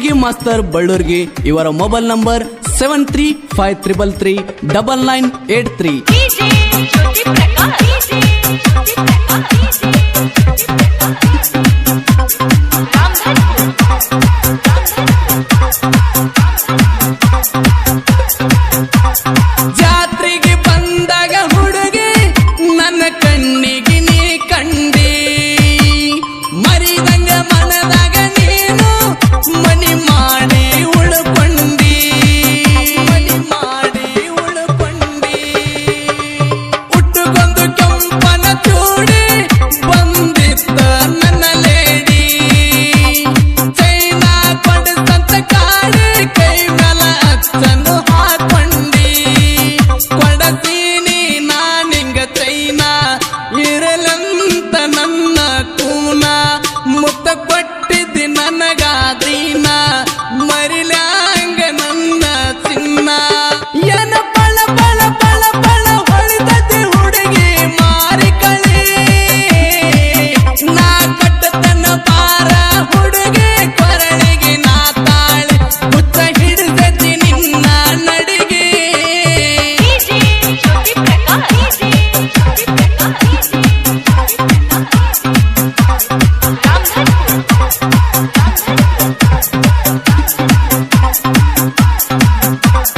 Yogi master Ballurgi ಇವರ mobile number seven three five triple three double nine eight three.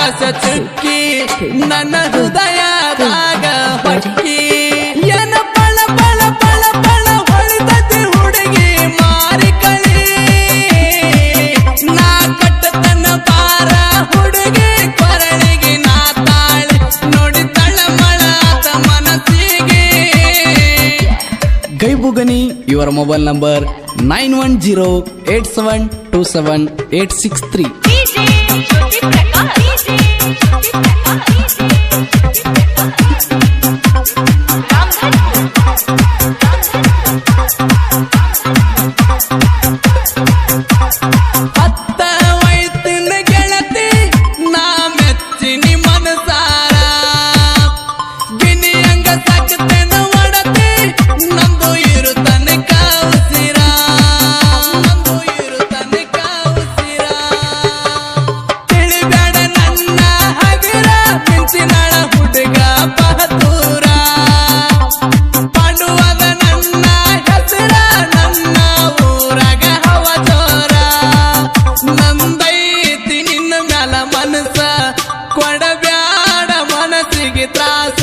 ಕಸ ಚುಕ್ಕಿ, ನನ್ನ ಗೈಬುಗನಿ your mobile number nine one zero eight seven two seven eight six three. Thank you. ಮನಸ ಕೊಡಬ್ಯಾಡ ಮನಸ್ಸಿಗೆ ತ್ರಾಸ.